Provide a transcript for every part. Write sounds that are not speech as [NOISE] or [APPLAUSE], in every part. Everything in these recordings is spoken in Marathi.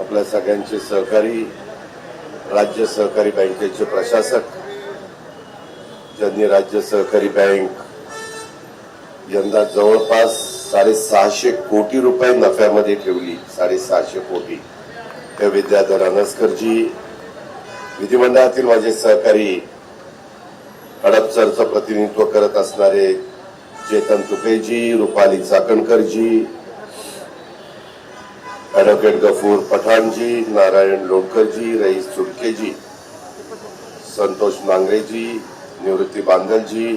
आपल्या सगळ्यांचे सहकारी राज्य सहकारी बँकेचे प्रशासक ज्यांनी राज्य सहकारी बँक यंदा जवळपास साडेसहाशे कोटी रुपये नफ्यामध्ये ठेवली. साडेसहाशे कोटी. त्या विद्याधर अनस्करजी विधिमंडळातील माझे सहकारी हडपसरचं प्रतिनिधित्व करत असणारे चेतन तुपेजी रुपाली चाकणकरजी ॲडव्होकेट गफूर पठाणजी नारायण लोणकरजी रईस चुडकेजी संतोष नांगरेजी निवृत्ती बांदलजी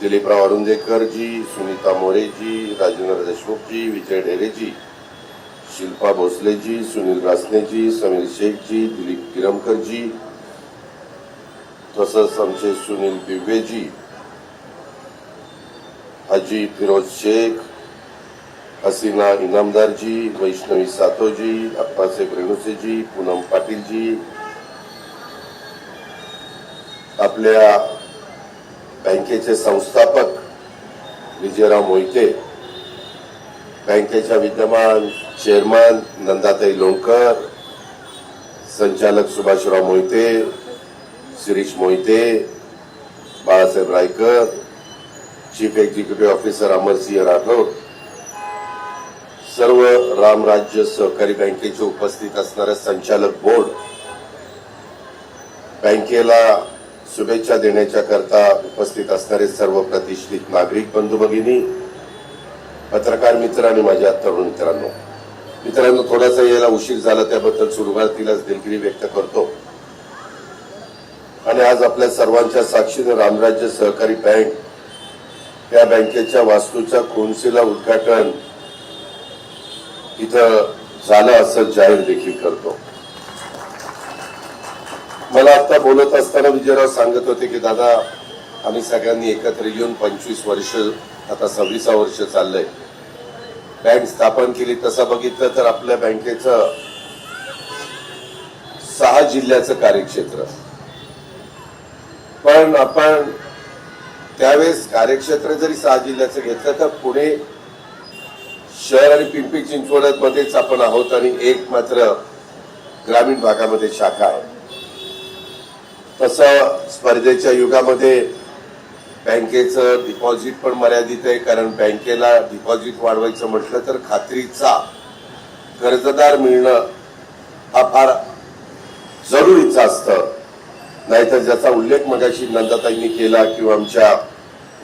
दिलीपराव अरुंदेकरजी सुनीता मोरेजी राजेंद्र देशमुखजी विजय ढेरेजी शिल्पा भोसलेजी सुनील रासनेजी समीर शेखजी दिलीप किरमकरजी तसंच आमचे सुनील बिवेजी हाजी फिरोज शेख हसीना इनामदारजी वैष्णवी सातोजी अप्पासाहेब रेणुसेजी पूनम पाटीलजी आपल्या बँकेचे संस्थापक विजयराव मोहिते बँकेच्या विद्यमान चेअरमन नंदाताई लोणकर संचालक Subhashrao Mohite Shirish Mohite Balasaheb Raikar chief executive officer Amarsingh Rathod सर्व रामराज्य सहकारी बँकेचे उपस्थित असणारे संचालक बोर्ड बँकेला शुभेच्छा देण्याच्या करता उपस्थित असणारे सर्व प्रतिष्ठित नागरिक बंधू भगिनी पत्रकार मित्र आणि माझ्या तरुण मित्रांनो. मित्रांनो थोडासा यायला उशीर झाला त्याबद्दल सुरुवातीलाच दिलगिरी व्यक्त करतो. आणि आज आपल्या सर्वांच्या साक्षीने रामराज्य सहकारी बँक या बँकेच्या वास्तूच्या कोनशीला उद्घाटन इथं झालं असं जाहीर देखील करतो. मला आता बोलत असताना विजयराव सांगत होते की दादा आम्ही सगळ्यांनी एकत्र येऊन पंचवीस वर्ष आता सव्वीसा वर्ष चाललंय. बँक स्थापन केली तसं बघितलं तर आपल्या बँकेचं सहा जिल्ह्याचं कार्यक्षेत्र. पण आपण त्यावेळेस कार्यक्षेत्र जरी सहा जिल्ह्याचं घेतलं तर पुणे शहर आणि पिंपरी चिंचवड मध्येच आपण आहोत आणि एक मात्र ग्रामीण भागामध्ये शाखा आहे. तसं स्पर्धेच्या युगामध्ये बँकेचं डिपॉझिट पण मर्यादित आहे कारण बँकेला डिपॉझिट वाढवायचं म्हटलं तर खात्रीचा कर्जदार मिळणं हा फार जरुरीचं असतं. नाहीतर ज्याचा उल्लेख मगाशी नंदाताईंनी केला किंवा आमच्या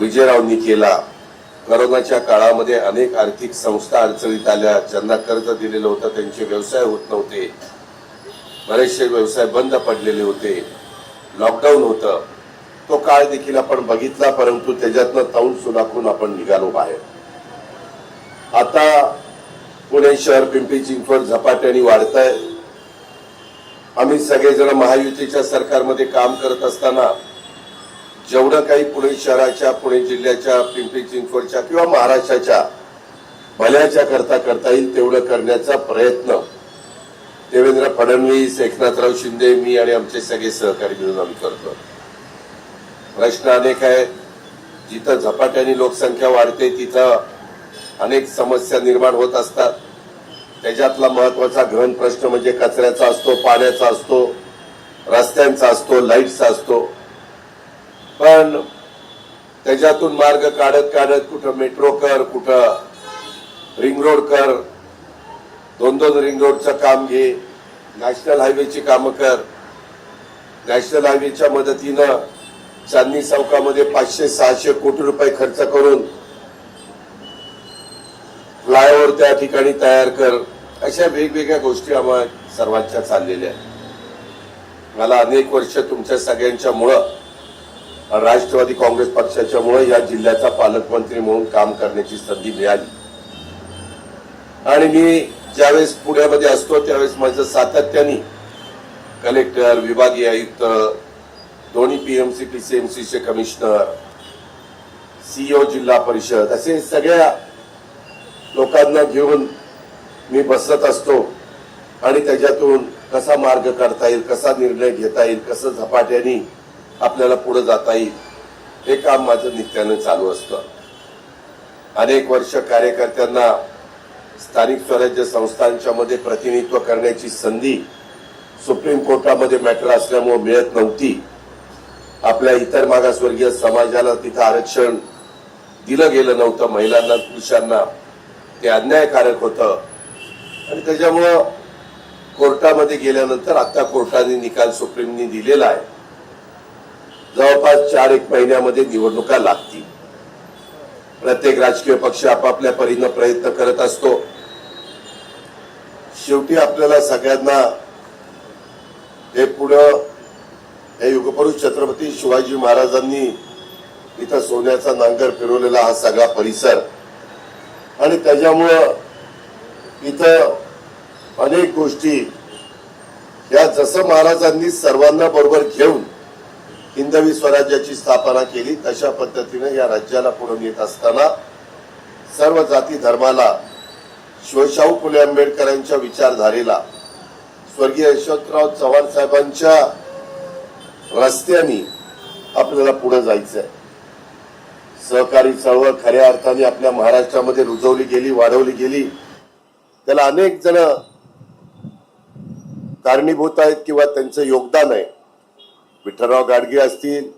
विजयरावनी केला करोनाच्या काळामध्ये अनेक आर्थिक संस्था अडचणीत आल्या. ज्यांना कर्ज दिलेलं होतं त्यांचे व्यवसाय होत नव्हते. बरेचसे व्यवसाय बंद पडलेले होते. लॉकडाऊन होतं. तो काळ देखील आपण बघितला परंतु त्याच्यातनं तौल सुलाखून आपण निघालो बाहेर. आता पुणे शहर पिंपरी चिंचवड झपाट्याने वाढत आहे आम्ही सगळेजण महायुतीच्या सरकारमध्ये काम करत असताना जेवढं काही पुणे शहराच्या पुणे जिल्ह्याच्या पिंपरी चिंचवडच्या किंवा महाराष्ट्राच्या भल्याच्या करता करता येईल तेवढं करण्याचा प्रयत्न. देवेंद्र फडणवीस एकनाथराव शिंदे मी आणि आमचे सगळे सहकारी मिळून आम्ही करतो. प्रश्न अनेक आहेत जिथं झपाट्याने लोकसंख्या वाढते तिथं अनेक समस्या निर्माण होत असतात. त्याच्यातला महत्त्वाचा गहन प्रश्न म्हणजे कचऱ्याचा असतो पाण्याचा असतो रस्त्यांचा असतो लाईटचा असतो. पण त्याच्यातून मार्ग काढत काढत कुठं मेट्रो कर कुठं रिंग रोड कर दोन दोन रिंग रोडचं काम घे नॅशनल हायवेची कामं कर. नॅशनल हायवेच्या मदतीनं चांदणी चौकामध्ये पाचशे सहाशे कोटी रुपये खर्च करून फ्लायओव्हर त्या ठिकाणी तयार कर. अशा वेगवेगळ्या गोष्टी आम्हाला सर्वांच्या चाललेल्या आहेत. मला अनेक वर्ष तुमच्या सगळ्यांच्या मुळं राष्ट्रवादी काँग्रेस पक्षाच्यामुळे या जिल्ह्याचा पालकमंत्री म्हणून काम करण्याची संधी मिळाली. आणि मी ज्यावेळेस पुण्यामध्ये असतो त्यावेळेस माझं सातत्याने कलेक्टर विभागीय आयुक्त दोन्ही पीएमसी पीसीएमसीचे कमिशनर सीईओ जिल्हा परिषद असे सगळ्या लोकांना घेऊन मी बसत असतो आणि त्याच्यातून कसा मार्ग काढता येईल कसा निर्णय घेता येईल कसं झपाट्याने आपल्याला पुढे जाता येईल. हे काम माझं नित्यानं चालू असतं. अनेक वर्ष कार्यकर्त्यांना स्थानिक स्वराज्य संस्थांच्या मध्ये प्रतिनिधित्व करण्याची संधी सुप्रीम कोर्टामध्ये मॅटर असल्यामुळे मिळत नव्हती. आपल्या इतर मागासवर्गीय समाजाला तिथं आरक्षण दिलं गेलं नव्हतं. महिलांना पुरुषांना ते अन्यायकारक होतं. आणि त्याच्यामुळं कोर्टामध्ये गेल्यानंतर आता कोर्टाने निकाल सुप्रीमने दिलेला आहे. जवळपास चार एक महिन्यामध्ये निवडणुका लागतील. प्रत्येक राजकीय पक्ष आपापल्या परीनं प्रयत्न करत असतो. शेवटी आपल्याला सगळ्यांना हे पुढं हे युगपुरुष छत्रपती शिवाजी महाराजांनी इथं सोन्याचा नांगर फिरवलेला हा सगळा परिसर. आणि त्याच्यामुळं इथं अनेक गोष्टी या जसं महाराजांनी सर्वांना बरोबर घेऊन हिंदवी स्वराज्याची स्थापना केली तशा पद्धतीने या राज्याला पुढे येत असताना सर्व जाती धर्माला शिवशाहू फुले आंबेडकरांच्या विचारधारेला स्वर्गीय यशवंतराव चव्हाण साहेबांच्या रस्त्याने आपल्याला पुढे जायचंय. सहकारी चळवळ खऱ्या अर्थाने आपल्या महाराष्ट्रामध्ये रुजवली गेली वाढवली गेली. त्याला अनेक जण कारणीभूत आहेत किंवा त्यांचं योगदान आहे. विठ्ठलराव गाडगे असतील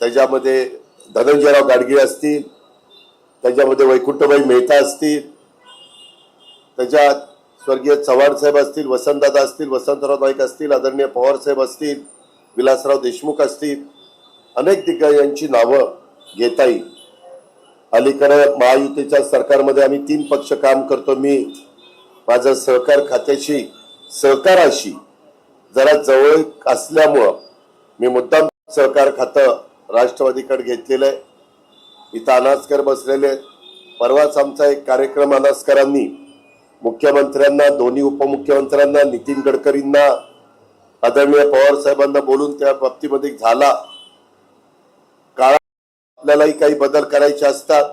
त्याच्यामध्ये धनंजयराव गाडगे असतील त्याच्यामध्ये वैकुंठभाई मेहता असतील त्याच्यात स्वर्गीय चव्हाण साहेब असतील वसंतदादा असतील वसंतराव नाईक असतील आदरणीय पवार साहेब असतील विलासराव देशमुख असतील अनेक दिग्गजांची नावं घेता येईल. अलीकडे महायुतीच्या सरकारमध्ये आम्ही तीन पक्ष काम करतो. मी माझं सहकार खात्याशी सहकाराशी जरा जवळ असल्यामुळं मी मुद्दाम सहकार खातं राष्ट्रवादीकडे घेतलेलं आहे. इथं अनास्कर बसलेले आहेत. परवाच आमचा एक कार्यक्रम अनास्करांनी मुख्यमंत्र्यांना दोन्ही उपमुख्यमंत्र्यांना नितीन गडकरींना आदरणीय पवार साहेबांना बोलून त्या बाबतीमध्ये झाला. काळा आपल्यालाही काही बदल करायचे असतात.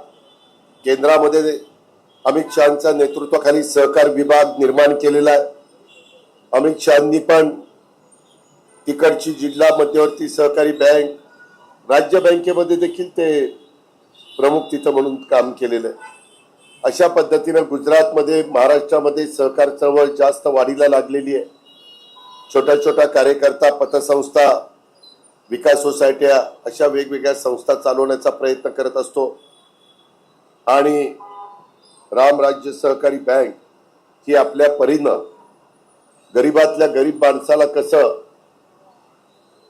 केंद्रामध्ये अमित शहाच्या नेतृत्वाखाली सहकार विभाग निर्माण केलेला आहे. अमित शहानी पण तिकडची जिल्हा मध्यवर्ती सहकारी बँक राज्य बँकेमध्ये देखील ते प्रमुख तिथं म्हणून काम केलेलं आहे. अशा पद्धतीनं गुजरातमध्ये महाराष्ट्रामध्ये सहकार चळवळ जास्त वाढीला लागलेली आहे. छोट्या छोट्या कार्यकर्ता पतसंस्था विकास सोसायट्या अशा वेगवेगळ्या संस्था चालवण्याचा प्रयत्न करत असतो. आणि राम राज्य सहकारी बँक ही आपल्या परीनं गरीबातल्या गरीब माणसाला कसं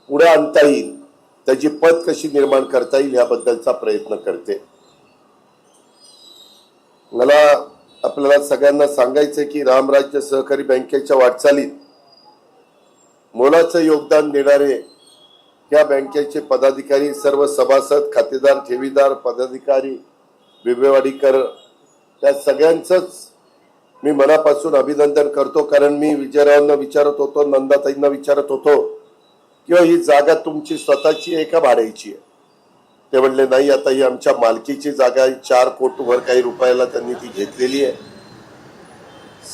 पुढे आणता येईल त्याची पत कशी निर्माण करता येईल याबद्दलचा प्रयत्न करते. मला आपल्याला सगळ्यांना सांगायचं की रामराज्य सहकारी बँकेच्या वाटचालीत मोलाचं योगदान देणारे या बँकेचे पदाधिकारी सर्व सभासद खातेदार ठेवीदार पदाधिकारी बिबेवाडीकर त्या सगळ्यांचंच मी मनापासून अभिनंदन करतो. कारण मी विजयरावांना विचारत होतो नंदाताईंना विचारत होतो किंवा ही जागा तुमची स्वतःची आहे का भाड्याची आहे? ते म्हणले नाही आता ही आमच्या मालकीची जागा आहे. चार कोटवर काही रुपयाला त्यांनी ती घेतलेली आहे.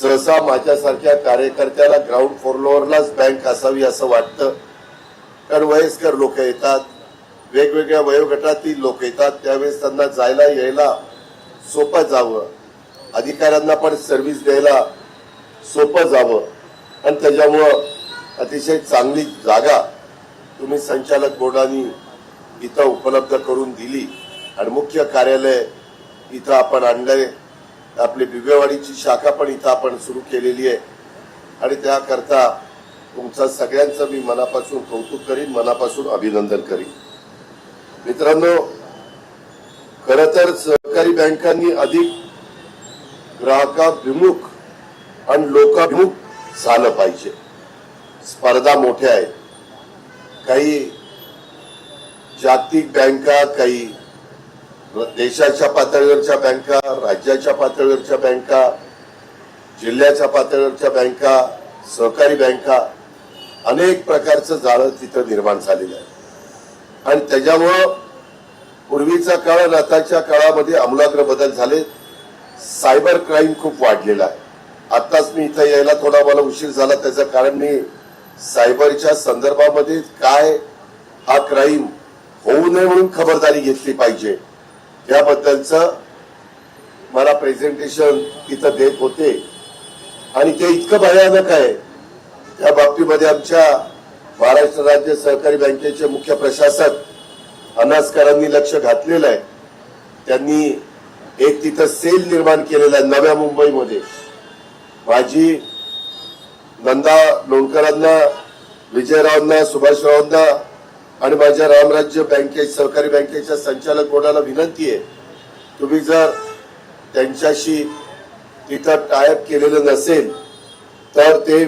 सहसा माझ्यासारख्या कार्यकर्त्याला ग्राउंड फ्लोअरलाच बँक असावी असं वाटतं. कारण वयस्कर लोक येतात. वेगवेगळ्या वयोगटातील लोक येतात. त्यावेळेस त्यांना जायला यायला सोपं जावं. अधिकाऱ्यांना पण सर्व्हिस द्यायला सोपं जावं. आणि त्याच्यामुळं अतिशय चांगली जागा तुम्ही संचालक बोर्डाने इथं उपलब्ध करून दिली. आणि मुख्य कार्यालय इथं आपण आणलंय. आपली बिबेवाडीची शाखा पण इथं आपण सुरू केलेली आहे. आणि त्याकरता तुमचं सगळ्यांचं मी मनापासून कौतुक करीन मनापासून अभिनंदन करीन. मित्रांनो खर तर सहकारी बँकांनी अधिक ग्राहकाभिमुख आणि लोकाभिमुख झालं पाहिजे. स्पर्धा मोठ्या आहेत. काही जागतिक बँका काही देशाच्या पातळीवरच्या बँका राज्याच्या पातळीवरच्या बँका जिल्ह्याच्या पातळीवरच्या बँका सहकारी बँका अनेक प्रकारचं जाळं तिथं निर्माण झालेलं आहे. आणि त्याच्यामुळं पूर्वीचा काळ आणि आताच्या काळामध्ये अमूलाग्र बदल झाले. सायबर क्राईम खूप वाढलेला आहे. आताच मी इथं यायला थोडा मला उशीर झाला त्याचं कारण मी सायबरच्या संदर्भामध्ये काय हा क्राईम होऊ नये म्हणून खबरदारी घेतली पाहिजे. याबद्दलचं मला प्रेझेंटेशन तिथं देत होते. आणि ते इतकं भयानक आहे. त्या बाबतीमध्ये आमच्या महाराष्ट्र राज्य सहकारी बँकेचे मुख्य प्रशासक अनासकरांनी लक्ष घातलेलं आहे. त्यांनी एक तिथं सेल निर्माण केलेला आहे नव्या मुंबईमध्ये. माझी नंदा लोणकरांना विजयरावांना सुभाषरावांना आणि माझ्या रामराज्य बँके सहकारी बँकेच्या संचालक बोर्डाला विनंती आहे तुम्ही जर त्यांच्याशी तिथं टायप केलेलं नसेल तर ते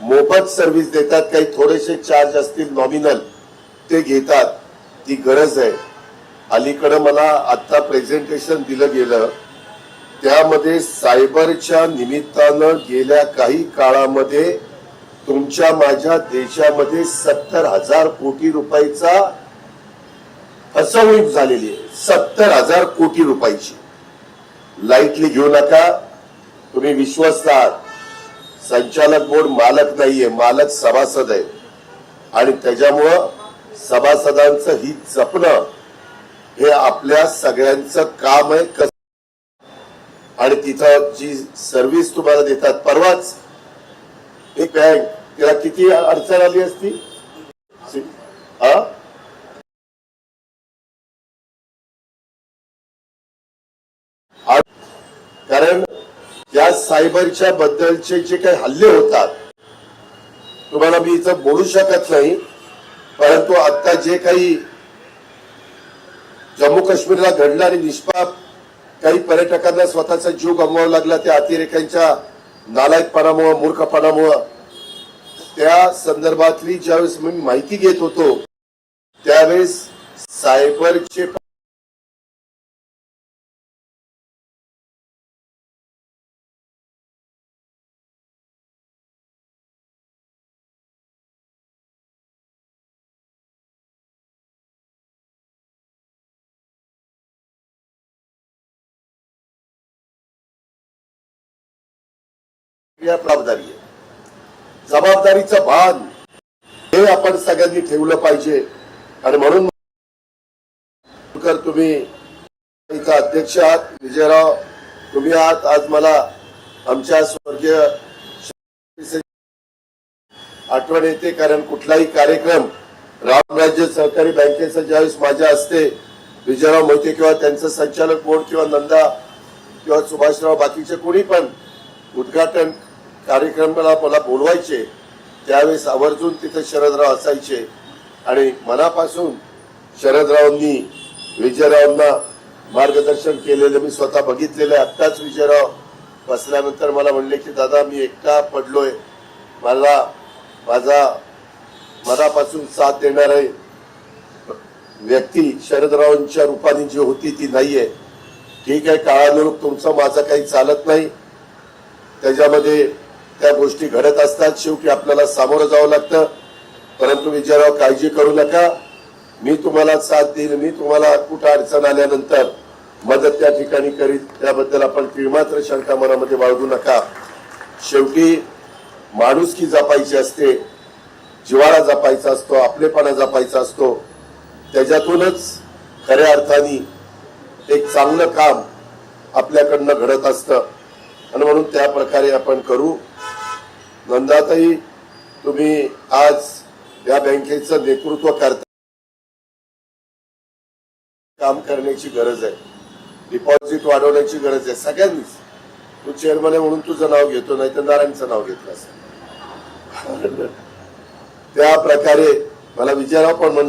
मोफत सर्व्हिस देतात काही थोडेसे चार्ज असतील नॉमिनल ते घेतात ती गरज आहे. अलीकडं मला आत्ता प्रेझेंटेशन दिलं गेलं त्यामध्ये सायबरच्या निमित्तानं गेल्या काही काळामध्ये तुमच्या माझ्या देशामध्ये सत्तर हजार कोटी रुपयाचा फसवणूक झालेली आहे. सत्तर हजार कोटी रुपयाची. लाईटली घेऊ नका. तुम्ही विश्वस्त आहात. संचालक बोर्ड मालक नाहीये. मालक सभासद आहे. आणि त्याच्यामुळं सभासदांचं हित जपणं हे आपल्या सगळ्यांचं काम आहे. कसं आणि तिथं जी सर्व्हिस तुम्हाला देतात परवाच एक बँक तिला किती अडचण आली असती? हा? कारण या सायबरच्या बद्दलचे जे काही हल्ले होतात तुम्हाला मी इथं बोलू शकत नाही परंतु आता जे काही जम्मू काश्मीरला घडणारे निष्पाप काही पर्यटकांना स्वतःचा जीव गमवावा लागला त्या अतिरेक्यांच्या नालायकपणामुळं मूर्खपणामुळं. त्या संदर्भातली ज्यावेळेस मी माहिती घेत होतो त्यावेळेस सायबरचे जबाबदारी आहे. जबाबदारीचं भान हे आपण सगळ्यांनी ठेवलं पाहिजे. आणि म्हणून तुम्ही इथं अध्यक्ष आहात विजयराव तुम्ही आहात. आज मला आमच्या स्वर्गीय आठवण येते कारण कुठलाही कार्यक्रम रामराज्य सहकारी बँकेचा ज्यावेळेस माझ्या असते विजयराव मोहिते किंवा त्यांचं संचालक बोर्ड किंवा नंदा किंवा सुभाषराव बाकीचे कोणी पण उद्घाटन कार्यक्रमाला मला बोलवायचे त्यावेळेस आवर्जून तिथे शरदराव असायचे. आणि मनापासून शरदरावांनी विजयरावांना मार्गदर्शन केलेलं मी स्वतः बघितलेलं आहे. आत्ताच विजयराव बसल्यानंतर मला म्हणले की दादा मी एकटा पडलोय. मला माझा मनापासून साथ देणार आहे व्यक्ती शरदरावांच्या रूपाने जी होती ती नाही आहे ठीक आहे काळानुरूप तुमचं माझं काही चालत नाही. त्याच्यामध्ये त्या गोष्टी घडत असतात. शेवटी आपल्याला सामोरं जावं लागतं. परंतु विजयराव काळजी करू नका. मी तुम्हाला साथ देईल मी तुम्हाला कुठं अडचण आल्यानंतर मदत त्या ठिकाणी करीत त्याबद्दल आपण किळमात्र शंका मनामध्ये बाळगू नका. शेवटी माणुसकी जपायची असते जिवाळा जपायचा असतो आपलेपणा जपायचा असतो त्याच्यातूनच खऱ्या अर्थाने एक चांगलं काम आपल्याकडनं घडत असतं. आणि म्हणून त्या प्रकारे आपण करू. नंदाताई तुम्ही आज या बँकेचं नेतृत्व करता. काम करण्याची गरज आहे. डिपॉझिट वाढवण्याची गरज आहे. सगळ्यांनीच. तू चेअरमन आहे म्हणून तुझं नाव घेतो नाही तर नारायणचं नाव घेतलं असं [LAUGHS] त्या प्रकारे मला विचारावं पण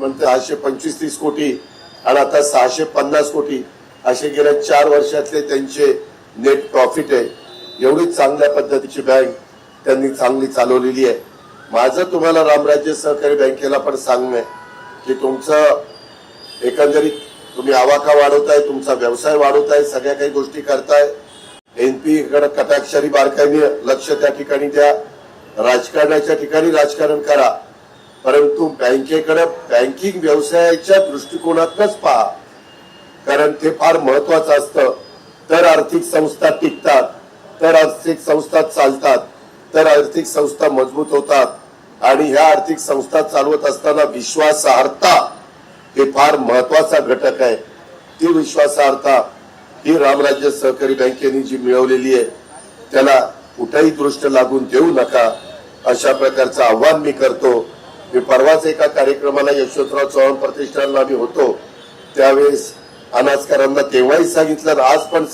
म्हणते सहाशे पंचवीस तीस कोटी आणि आता सहाशे पन्नास कोटी असे गेल्या चार वर्षातले त्यांचे नेट प्रॉफिट आहे. एवढी चांगल्या पद्धतीची बँक त्यांनी चांगली चालवलेली आहे. माझं तुम्हाला रामराज्य सहकारी बँकेला पण सांगणं आहे की तुमचं एकंदरीत तुम्ही आवाका वाढवताय तुमचा व्यवसाय वाढवताय सगळ्या काही गोष्टी करताय. एनपी कडे कटाक्षरी बारकाईने लक्ष त्या ठिकाणी द्या. राजकारणाच्या ठिकाणी राजकारण करा. परंतु बँकेकडे बँकिंग व्यवसायाच्या दृष्टिकोनातच पहा. कारण ते फार महत्वाचं असतं. तर आर्थिक संस्था टिकतात तर आर्थिक संस्था चालतात तर आर्थिक संस्था मजबूत होतात. आणि ह्या आर्थिक संस्था चालवत असताना विश्वासार्हता हे फार महत्त्वाचा घटक आहे. ती विश्वासार्हता ही रामराज्य सहकारी बँकेने जी मिळवलेली आहे त्याला कुठेही दृष्ट लागून देऊ नका. अशा प्रकारचं आव्हान मी करतो. मी परवाच एका कार्यक्रमाला यशवंतराव चव्हाण प्रतिष्ठानला मी होतो. त्यावेळेस अनाजकरांना तेव्हाही सांगितलं आज पण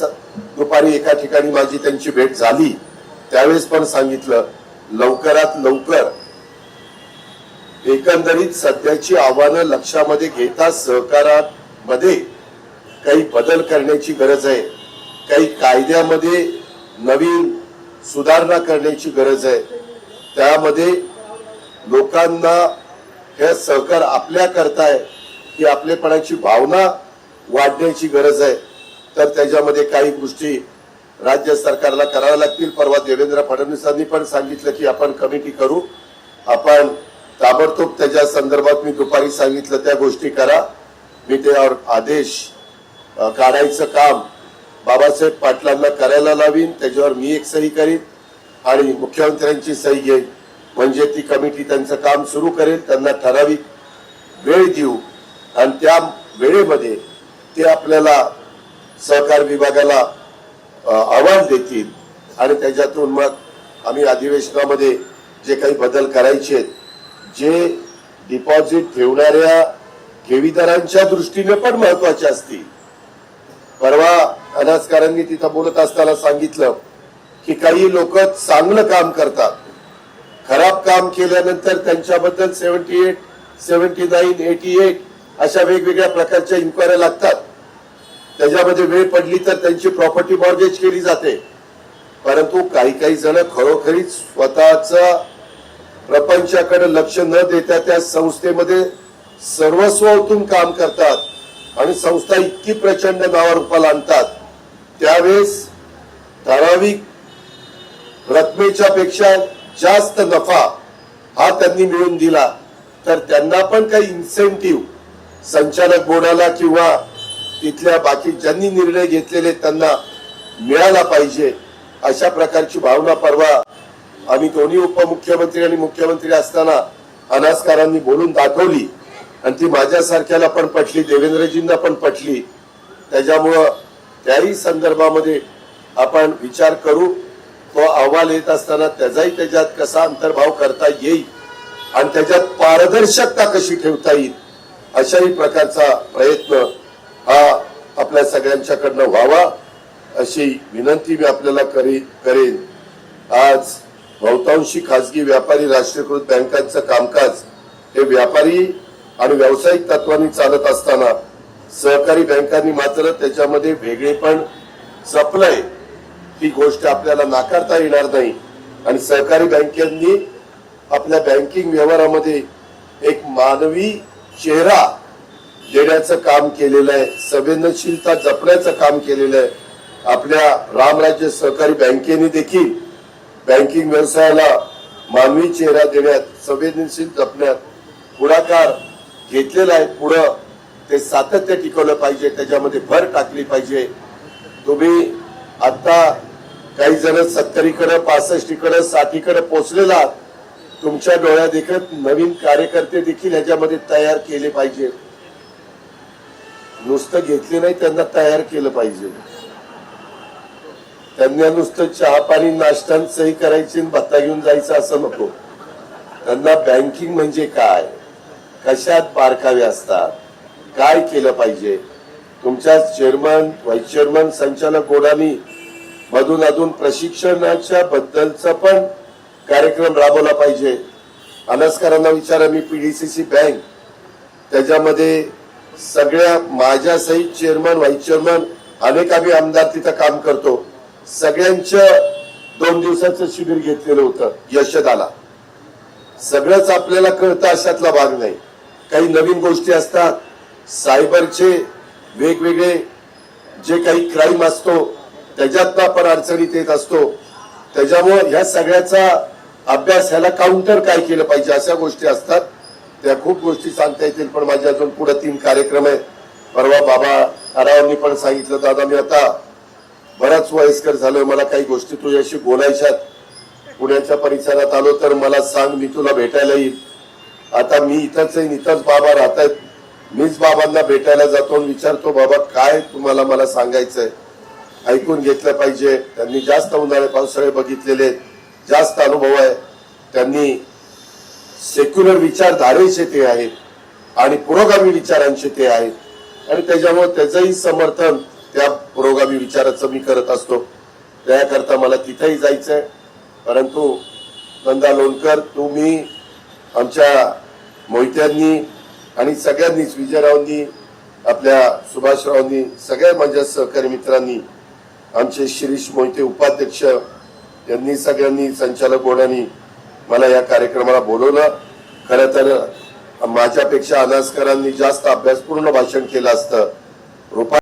दुपारी एका ठिकाणी माझी त्यांची भेट झाली. त्यावेळेस पण सांगितलं लवकरात लवकर एकंदरीत सध्याची आव्हानं लक्षामध्ये घेता सहकारात मध्ये काही बदल करण्याची गरज आहे. काही कायद्यामध्ये नवीन सुधारणा करण्याची गरज आहे. त्यामध्ये लोकांना हे सहकार आपल्या करताय की आपलेपणाची भावना वाढण्याची गरज आहे. तर त्याच्यामध्ये काही गोष्टी राज्य सरकारला कराव्या लागतील. परवा देवेंद्र फडणवीसांनी पण सांगितलं की आपण कमिटी करू. आपण ताबडतोब त्याच्या संदर्भात मी दुपारी सांगितलं त्या गोष्टी करा. मी त्यावर आदेश काढायचं काम बाबासाहेब पाटलांना करायला लावीन. त्याच्यावर मी एक सही करीन आणि मुख्यमंत्र्यांची सही घेईन. म्हणजे ती कमिटी त्यांचं काम सुरू करेल त्यांना ठराविक वेळ देऊ. आणि त्या वेळेमध्ये ते आपल्याला सहकार विभागाला अ, अहवाल देतील. आणि त्याच्यातून मग आम्ही अधिवेशनामध्ये जे काही बदल करायचे आहेत जे डिपॉझिट ठेवणाऱ्या ठेवीदारांच्या दृष्टीने पण महत्त्वाचे असतील. परवा अनाजकारांनी तिथं बोलत असताना सांगितलं की काही लोक चांगलं काम करतात. खराब काम केल्यानंतर त्यांच्याबद्दल seventy eight seventy nine eighty eight अशा वेगवेगळ्या प्रकारच्या इन्क्वायऱ्या लागतात. त्याच्यामध्ये वेळ पडली तर त्यांची प्रॉपर्टी मॉर्गेज केली जाते. परंतु काही काही जण खरोखरीच स्वतःचा प्रपंचाकडे लक्ष न देता त्या संस्थेमध्ये सर्वस्व ओतून काम करतात आणि संस्था इतकी प्रचंड नावारूपाला आणतात. त्यावेळेस ठराविक रकमेच्या पेक्षा जास्त नफा हा त्यांनी मिळून दिला तर त्यांना पण काही इन्सेंटिव्ह संचालक बोर्डाला किंवा तिथल्या बाकी ज्यांनी निर्णय घेतलेले त्यांना मिळाला पाहिजे अशा प्रकारची भावना परवा आम्ही दोन्ही उपमुख्यमंत्री आणि मुख्यमंत्री असताना अनासकारांनी बोलून दाखवली. आणि ती माझ्यासारख्याला पण पटली देवेंद्रजींना पण पटली. त्याच्यामुळं त्याही संदर्भामध्ये आपण विचार करू. तो अहवाल येत असताना त्याचाही त्याच्यात कसा अंतर्भाव करता येईल आणि त्याच्यात पारदर्शकता कशी ठेवता येईल अशाही प्रकारचा प्रयत्न हा आपल्या सगळ्यांच्याकडनं व्हावा अशी विनंती मी आपल्याला करी करेन. आज बहुतांशी खासगी व्यापारी राष्ट्रीयकृत बँकांचं कामकाज हे व्यापारी आणि व्यावसायिक तत्वांनी चालत असताना सहकारी बँकांनी मात्र त्याच्यामध्ये वेगळेपण जपलंय. ही गोष्ट आपल्याला नाकारता येणार नाही. आणि सहकारी बँकांनी आपल्या बँकिंग व्यवहारामध्ये एक मानवी चेहरा देण्याचं काम केलेलं आहे. संवेदनशीलता जपण्याचं काम केलेलं आहे. आपल्या रामराज्य सहकारी बँकेने देखील बँकिंग व्यवसायाला मानवी चेहरा देण्यात संवेदनशील जपण्यात पुढाकार घेतलेला आहे. पुढं ते सातत्य टिकवलं पाहिजे त्याच्यामध्ये भर टाकली पाहिजे. तुम्ही आता काही जण सत्तरीकडे पासष्टीकडे साठीकडे पोहोचलेला आहात. तुमच्या डोळ्या देखत नवीन कार्यकर्ते देखील ह्याच्यामध्ये तयार केले पाहिजे. नुसतं घेतले नाही त्यांना तयार केलं पाहिजे. त्यांना नुसतं चहा पाणी नाश्ता सही करायची आणि भत्ता घेऊन जायचं असं नको. त्यांना बँकिंग म्हणजे काय? कशात बारकावे असतात? काय केलं पाहिजे? तुमच्या चेअरमन व्हाईस चेअरमन संचालक गोडानी मधून अधून प्रशिक्षणाच्या बद्दलचा पण कार्यक्रम राबवला पाहिजे. अनस्करांना विचारा मी पीडीसीसी बँक त्याच्यामध्ये सगळ्या माझ्या सहित चेअरमन व्हाईस चेअरमन अनेक आम्ही आमदार तिथं काम करतो. सगळ्यांचं दोन दिवसाचं शिबिर घेतलेलं होतं यशदाला. सगळंच आपल्याला कळतं अशातला भाग नाही. काही नवीन गोष्टी असतात सायबरचे वेगवेगळे जे काही क्राईम असतो त्याच्यात आपण अडचणीत येत असतो. त्याच्यामुळं ह्या सगळ्याचा अभ्यास ह्याला काउंटर काय केलं पाहिजे अशा गोष्टी असतात. त्या खूप गोष्टी सांगता येतील पण माझ्या अजून पुढे तीन कार्यक्रम आहेत. परवा बाबा आरावांनी पण सांगितलं दादा मी आता बराच वयस्कर झालोय मला काही गोष्टी तुझ्याशी बोलायच्यात पुण्याच्या परिसरात आलो तर मला सांग मी तुला भेटायला येईल. आता मी इथंच आहे इथंच बाबा राहत आहेत मीच बाबांना भेटायला जातो आणि विचारतो बाबा काय तुम्हाला मला सांगायचंय? ऐकून घेतलं पाहिजे. त्यांनी जास्त उन्हाळे पावसाळे बघितलेले जास्त अनुभव आहे. त्यांनी सेक्युलर विचारधारेचे ते आहेत आणि पुरोगामी विचारांचे ते आहेत. आणि त्याच्यामुळे त्याचंही समर्थन त्या पुरोगामी विचाराचं मी करत असतो. त्याकरता मला तिथेही जायचंय. परंतु नंदा लोणकर तुम्ही आमच्या मोहित्यांनी आणि सगळ्यांनीच विजयरावांनी आपल्या सुभाषरावांनी सगळ्या माझ्या सहकारी मित्रांनी आमचे शिरीष मोहिते उपाध्यक्ष यांनी सगळ्यांनी संचालक बोर्डांनी मला या कार्यक्रमाला बोलवलं. खरं तर माझ्यापेक्षा अनास्करांनी जास्त अभ्यासपूर्ण भाषण केलं असतं. रुपा